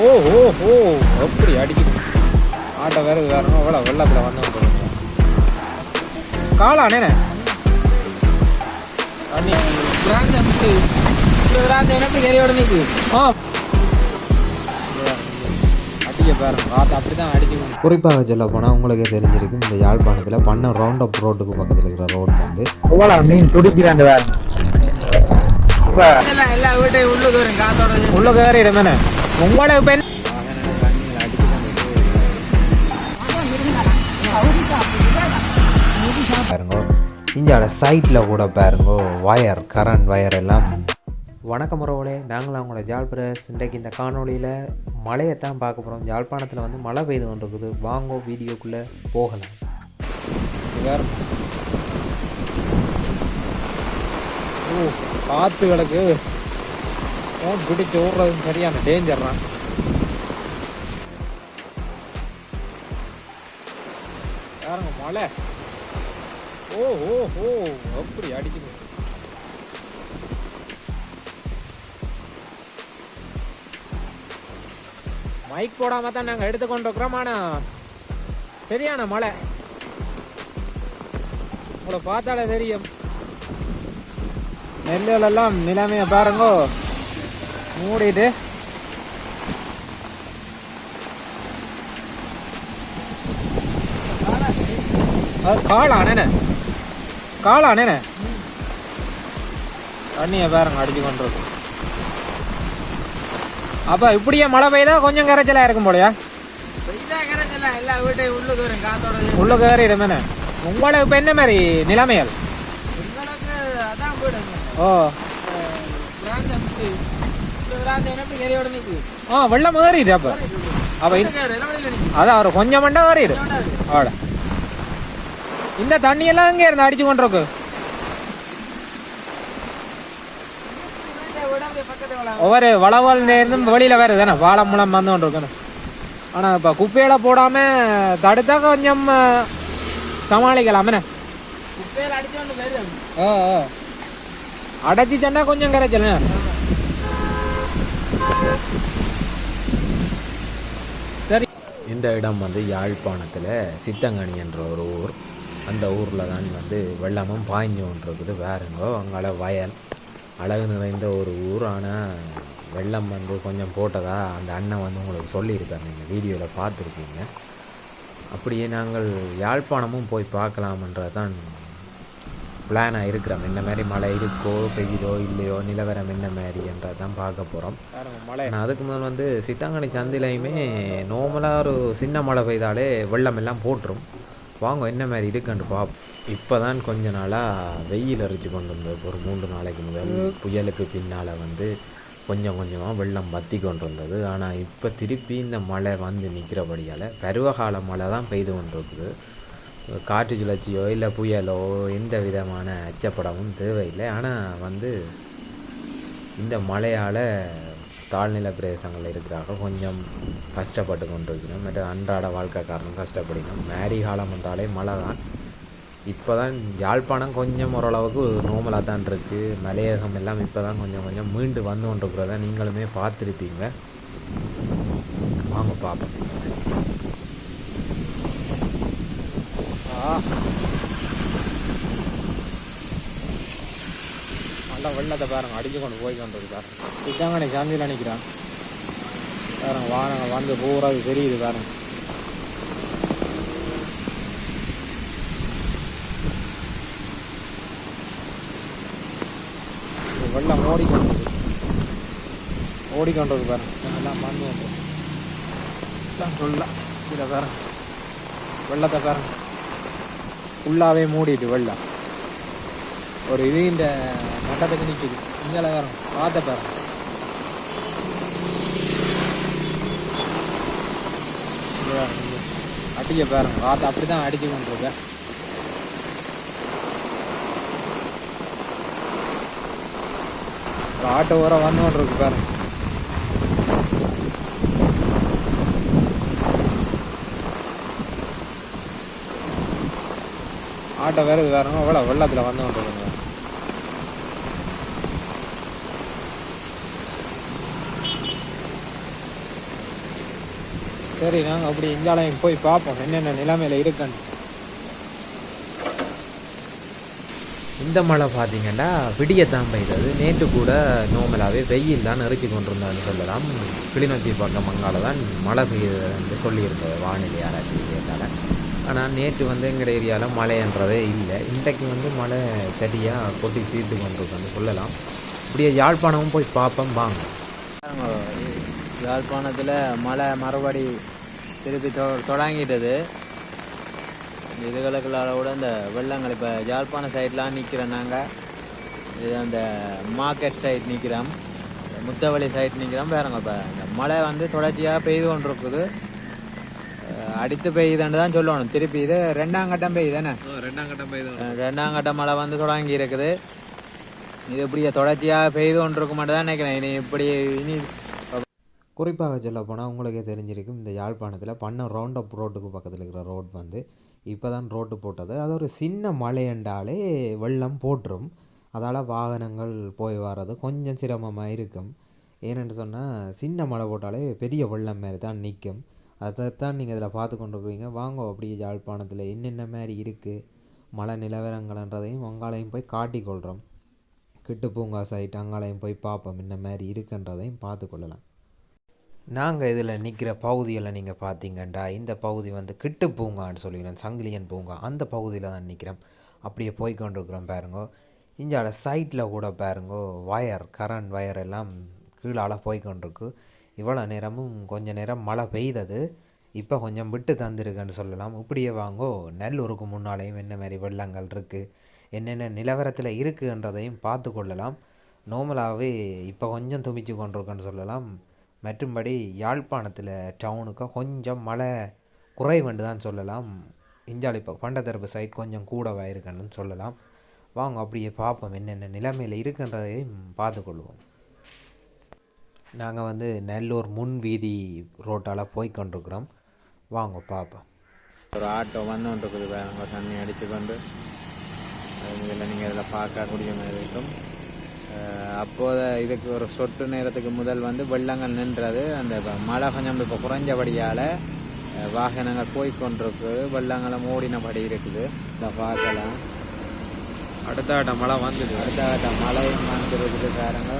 ஓ ஓ ஓ. எப்படி அடிக்குது? ஆட்டோ வேற இது வேறணும் எவ்வளோ வெள்ளத்தில் வந்து காளானே தண்ணி பிராந்த விட்டு பிராந்த எனக்கு எரியோட நிற்கு ஆ அப்படி குறிப்பாக சொல்ல போனால் உங்களுக்கே தெரிஞ்சிருக்கும் இந்த யாழ்ப்பாணத்தில் பண்ண ரவுண்ட் அப் ரோட்டுக்கு பக்கத்தில் இருக்கிற ரோடு வந்து மீன் துடிக்கிறாங்க வேற. இப்போ உள்ள கயறிடும் தானே உங்களோட பெண் பாருங்க இஞ்சால சைட்டில் கூட பாருங்க வயர் கரண்ட் வயர் எல்லாம். வணக்கம் உறவுகளே நாங்களும் உங்களோட ஜாழ்பிரஸ் இன்றைக்கு இந்த காணொளியில் மழையைத்தான் பார்க்க போகிறோம் யாழ்ப்பாணத்தில் வந்து மழை பெய்து கொண்டு இருக்குது வாங்கோ வீடியோக்குள்ளே போகலாம். வேற ஓ காற்று கிடக்கு. ஃபோன் பிடிச்சி ஓடுறது சரியான டேஞ்சர்னா யாருங்க மழை? ஓ ஓ ஓ அப்படி அடிக்குது. மைக் போடாம தான் நாங்கள் எடுத்துக்கொண்டு இருக்கிறோம் ஆனால் சரியான மழை. உங்களை பார்த்தாலே தெரியும். நெல்லுகள் எல்லாம் நிலைமையை பாருங்கோ. மூடிட்டு. அது காளானே காளானே தண்ணியை பாருங்க அடிச்சு கொண்டு இருக்கு. அப்ப இப்படியே மழை பெய்தா கொஞ்சம் கரைச்சலா இருக்கும் போலயா? உள்ள கயறிடுமே உங்களுக்கு இப்ப என்ன மாதிரி நிலைமைகள்? ஓ ஆ. வெள்ளம் ஏறிடு அப்ப. அப்ப அதான் அவர் கொஞ்சம் மண்டா ஏறிடு. அவட இந்த தண்ணி எல்லாம் எங்க இருந்து அடிச்சு கொண்டிருக்கு ஒவ்வொரு வளவல் இருந்தும் வெளியில வேற தானே வாழை மூலம் வந்து கொண்டிருக்கணும் ஆனா இப்ப குப்பையில போடாம தடுத்தா கொஞ்சம் சமாளிக்கலாமே ஆ ஆ. அடைச்சி சண்டா கொஞ்சம் கரைச்சல் சரி. இந்த இடம் வந்து யாழ்ப்பாணத்தில் சித்தங்கனி என்ற ஒரு ஊர். அந்த ஊரில் தான் வந்து வெள்ளமும் பாய்ஞ்சு கொண்டிருக்குது வேறுங்கோ அங்கால வயல் அழகு நிறைந்த ஒரு ஊர். ஆனால் வெள்ளம் வந்து கொஞ்சம் போட்டதா அந்த அண்ணன் வந்து உங்களுக்கு சொல்லியிருக்காரு. நீங்கள் வீடியோவில் பார்த்துருப்பீங்க. அப்படியே நாங்கள் யாழ்ப்பாணமும் போய் பார்க்கலாம்ன்றது தான் பிளானாக இருக்கிறோம். என்ன மாதிரி மழை இருக்கோ பெய்யுதோ இல்லையோ நிலவரம் என்ன மாதிரின்றது தான் பார்க்க போகிறோம் மழை. நான் அதுக்கு முதல் வந்து சித்தாங்கனி சந்திலையுமே நார்மலாக ஒரு சின்ன மழை பெய்தாலே வெள்ளம் எல்லாம் போட்டுரும். வாங்க என்ன மாதிரி இருக்குன்னு பாப் இப்போ தான் கொஞ்ச நாளாக வெயில் அரிச்சு கொண்டு வந்தது ஒரு மூன்று நாளைக்கு முதல் புயலுக்கு பின்னால் வந்து கொஞ்சம் கொஞ்சமாக வெள்ளம் வத்தி கொண்டு இருந்தது ஆனால் இப்போ திருப்பி இந்த மழை வந்து நிற்கிறபடியால் பருவகால மழை தான் பெய்து கொண்டிருக்குது. காற்று சுழற்சியோ இல்லை புயலோ எந்த விதமான அச்சப்படமும் தேவையில்லை. ஆனால் வந்து இந்த மழையால் தாழ்நில பிரதேசங்களில் இருக்கிறார்கள். கொஞ்சம் கஷ்டப்பட்டு கொண்டிருக்கணும் மற்ற அன்றாட வாழ்க்கைக்காரனும் கஷ்டப்படணும் மேரி காலம் என்றாலே மழை தான். இப்போ தான் யாழ்ப்பாணம் கொஞ்சம் ஓரளவுக்கு நோமலாக தான் இருக்குது மலையகம் எல்லாம் இப்போ தான் கொஞ்சம் கொஞ்சம் மீண்டு வந்து கொண்டிருக்கிறத நீங்களுமே பார்த்துருப்பீங்க. வாங்க பார்ப்போம். ஆ. நல்லா வெள்ளத்தை பாருங்க அடிச்சு கொண்டு போய் கொண்டு இருக்கு பாருங்க சாந்தியில் நினைக்கிறான் பாருங்க வானங்க வந்து பூரா தெரியுது பாருங்க. வெள்ளம் ஓடிக்கொண்டு ஓடிக்கொண்டது பாரு எல்லாம் மண் வந்து எல்லாம் சொல்லலாம் இதை பாருங்க வெள்ளத்தை பாருங்க ஃபுல்லாகவே மூடிட்டு வெள்ளம் ஒரு இது இந்த மட்டத்துக்கு நிற்கிது இங்கே வேறு பார்த்த பாருங்க அடிக்க பாருங்க காற்று அப்படி தான் அடிச்சு கொண்டிருக்கேன் ஒரு ஆட்டோ வர வந்து கொண்டிருக்கு பாருங்க ஆட்டோ வேற இது வேறங்க எவ்வளோ வெள்ளத்தில் வந்து கொண்டிருக்குங்க. சரி நாங்கள் அப்படி இந்தியாலையும் போய் பார்ப்போம். என்னென்ன நிலைமையில இருக்குன்னு. இந்த மழை பார்த்தீங்கன்னா விடியத்தான் பெய்தது. நேற்று கூட நோமலாகவே வெயில் தான் எரிச்சு கொண்டிருந்தான்னு சொல்லலாம். கிளிநொச்சி பக்கம் அங்கால தான் மழை பெய்யுதுன்னு சொல்லியிருந்தது வானிலை ஆராய்ச்சி நிலையத்தால் ஆனால் நேற்று வந்து எங்கள் ஏரியாவில் மழைன்றதே இல்லை. இன்றைக்கு வந்து மழை சரியாக கொட்டி தீர்த்து கொண்டிருக்குன்னு சொல்லலாம். இப்படியே யாழ்ப்பாணமும் போய் பார்ப்போம் வாங்க. யாழ்ப்பாணத்தில் மழை மறுபடி திருப்பி தொ தொடங்கிட்டது. இதுகளுக்குள்ளார கூட இந்த வெள்ளங்கள் இப்போ யாழ்ப்பாண சைட்லாம் நிற்கிறோம் நாங்கள் இது அந்த மார்க்கெட் சைட் நிற்கிறோம் முத்தவழி சைட் நிற்கிறோம் பாருங்க இப்போ இந்த மழை வந்து தொடர்ச்சியாக பெய்து கொண்டிருக்குது. அடித்து பெய்யுதுன்னு தான் சொல்லணும். திருப்பி இது ரெண்டாம் கட்டம் பெய்யுதானே ரெண்டாம் கட்டம் பெய்து அஹ் ரெண்டாம் கட்ட மழை வந்து தொடங்கி இருக்குது இது இப்படியே தொடர்ச்சியாக பெய்து கொண்டிருக்க மட்டும் தான் நினைக்கிறேன். இனி இப்படி இனி குறிப்பாக சொல்ல போனால் உங்களுக்கே தெரிஞ்சிருக்கும் இந்த யாழ்ப்பாணத்தில் பண்ண ரவுண்ட் அப் ரோட்டுக்கு பக்கத்தில் இருக்கிற ரோட் வந்து இப்போ தான் ரோட்டு போட்டது. அது ஒரு சின்ன மழை என்றாலே வெள்ளம் போட்டுரும் அதால் வாகனங்கள் போய் வர்றது கொஞ்சம் சிரமமாக இருக்கும். ஏனென்று சொன்னால் சின்ன மழை போட்டாலே பெரிய வெள்ளம் மாதிரி தான் நிற்கும் அதைத்தான் நீங்கள் இதில் பார்த்து கொண்டிருக்கிறீங்க. வாங்க அப்படியே யாழ்ப்பாணத்தில் என்னென்ன மாதிரி இருக்குது மழை நிலவரங்கள்ன்றதையும் அங்காலையும் போய் காட்டிக்கொள்கிறோம் கிட்டு பூங்கா சைட் அங்காலையும் போய் பார்ப்போம் என்ன மாதிரி இருக்குன்றதையும் பார்த்து கொள்ளலாம். நாங்கள் இதில் நிற்கிற பகுதியில் நீங்கள் பார்த்தீங்கண்டா இந்த பகுதி வந்து கிட்டு பூங்கான்னு சொல்லிக்கிறேன் சங்கிலியன் பூங்கா அந்த பகுதியில் தான் நிற்கிறோம் அப்படியே போய் கொண்டிருக்கிறோம் பாருங்கோ. இஞ்சால சைட்டில் கூட பாருங்கோ வயர் கரண்ட் வயர் எல்லாம் கீழால் போய் கொண்டிருக்கு இவ்வளோ நேரமும் கொஞ்சம் நேரம் மழை பெய்தது. இப்போ கொஞ்சம் விட்டு தந்திருக்குன்னு சொல்லலாம். இப்படியே வாங்கோ நெல்லூருக்கு முன்னாலேயும் என்ன மாதிரி வெள்ளங்கள் இருக்குது என்னென்ன நிலவரத்தில் இருக்குன்றதையும் பார்த்து கொள்ளலாம். நார்மலாகவே இப்போ கொஞ்சம் துமிச்சு கொண்டிருக்குன்னு சொல்லலாம். மற்றும்படி யாழ்ப்பாணத்தில் டவுனுக்கு கொஞ்சம் மழை குறைவுண்டு தான் சொல்லலாம். இஞ்சாலி இப்போ பண்டத்தரப்பு சைட் கொஞ்சம் கூடவாக இருக்குன்னு சொல்லலாம். வாங்க அப்படியே பார்ப்போம் என்னென்ன நிலைமையில் இருக்குன்றதையும் பார்த்துக்கொள்வோம். நாங்கள் வந்து நெல்லூர் முன் வீதி ரோட்டால் போய் கொண்டிருக்கிறோம். வாங்க பார்ப்போம். ஒரு ஆட்டோ வந்து இருக்குது பாருங்க தண்ணி அடித்து கொண்டு. இதில் நீங்கள் இதில் பார்க்கக்கூடிய மாதிரி இருக்கும். அப்போது இதுக்கு ஒரு சொட்டு நேரத்துக்கு முதல் வந்து வெள்ளங்கள் நின்றது. அந்த மழை கொஞ்சம் இப்போ குறைஞ்சபடியால் வாகனங்கள் போய் கொண்டிருக்குது வெள்ளங்களும் ஓடினபடி இருக்குது. இதை பார்க்கலாம். அடுத்த ஆட்ட மழை வந்தது அடுத்த கட்ட மழையும் வந்துருக்குது பாருங்க.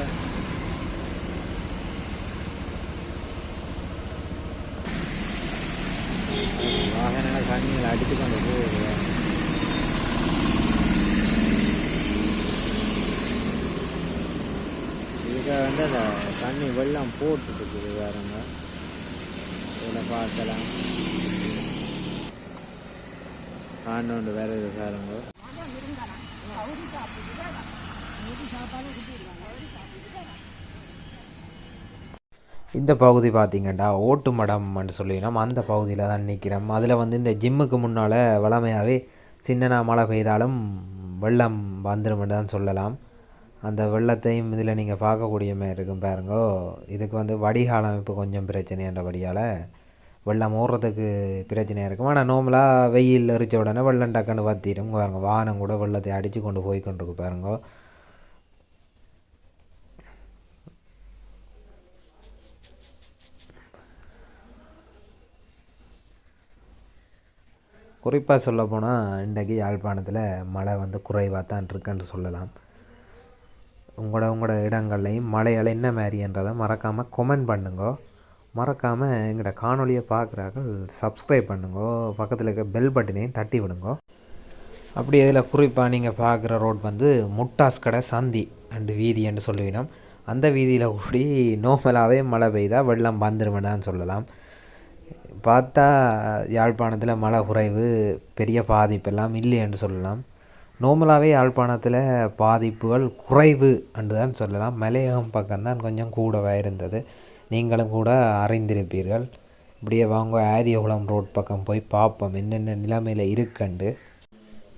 வாகனங்கள் தண்ணியில் அடித்து கொண்டு போகுது இதுக்காக வந்து அந்த தண்ணி வெள்ளம் போட்டுட்டு இருக்குது பாருங்க. இதில் பார்க்கலாம். ஆண்டு வேற இது பாருங்க. இந்த பகுதி பார்த்திங்கண்டா ஓட்டு மடம்னு சொல்லினோம். அந்த பகுதியில் தான் நிற்கிறோம் அதில் வந்து இந்த ஜிம்முக்கு முன்னால் வளமையாகவே சின்னனா மழை பெய்தாலும் வெள்ளம் வந்துடும் தான் சொல்லலாம். அந்த வெள்ளத்தையும் இதில் நீங்கள் பார்க்கக்கூடிய மாதிரி இருக்கும் பாருங்கோ. இதுக்கு வந்து வடிகால் அமைப்பு கொஞ்சம் பிரச்சனைன்றபடியால் வெள்ளம் ஓடுறதுக்கு பிரச்சனையாக இருக்கும். ஆனால் நார்மலாக வெயில் எரிச்ச உடனே வெள்ளம் டக்குன்னு வத்திடும் பாருங்க. வானம் கூட வெள்ளத்தை அடித்து கொண்டு போய் கொண்டிருக்கு பாருங்கோ குறிப்பாக சொல்லப்போனால் இன்றைக்கி யாழ்ப்பாணத்தில் மழை வந்து குறைவாக தான் இருக்குன்னு சொல்லலாம். உங்களோட உங்களோட இடங்கள்லையும் மலையால் என்ன மாதிரின்றதை மறக்காமல் கொமெண்ட் பண்ணுங்க. மறக்காமல் எங்களோட காணொலியை பார்க்குறார்கள் சப்ஸ்கிரைப் பண்ணுங்க. பக்கத்தில் இருக்க பெல் பட்டனையும் தட்டி விடுங்க. அப்படி இதில் குறிப்பாக நீங்கள் பார்க்குற ரோட் வந்து முட்டாஸ் கடை சந்தி அண்டு வீதி என்று சொல்லுவினோம். அந்த வீதியில் கூடி நோமலாகவே மழை பெய்தால் வெள்ளம் வந்துருமென்னு தான் சொல்லலாம். பார்த்தா யாழ்ப்பாணத்தில் மழை குறைவு பெரிய பாதிப்பெல்லாம் இல்லைன்னு சொல்லலாம். நார்மலாகவே யாழ்ப்பாணத்தில் பாதிப்புகள் குறைவு என்று தான் சொல்லலாம். மலையகம் பக்கம்தான் கொஞ்சம் கூடவே இருந்தது. நீங்களும் கூட அறிந்திருப்பீர்கள். இப்படியே வாங்க ஆரியகுளம் ரோட் பக்கம் போய் பார்ப்போம். என்னென்ன நிலைமையில் இருக்குண்டு.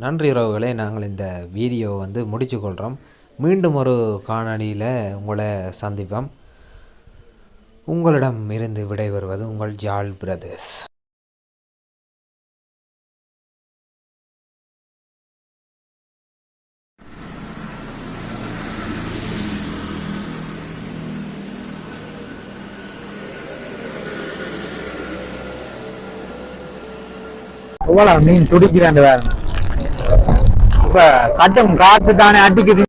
நன்றி உறவுகளே நாங்கள் இந்த வீடியோ வந்து முடிச்சுக்கொள்கிறோம் மீண்டும் ஒரு காணொலியில் உங்களை சந்திப்போம். உங்களிடம் இருந்து விடைபெறுவது உங்கள் ஜால் பிரதர்ஸ் எவ்வளவு மீன் துடிக்கிறாண்டு வேற இப்ப கட்டம் காத்து தானே அடிக்குது.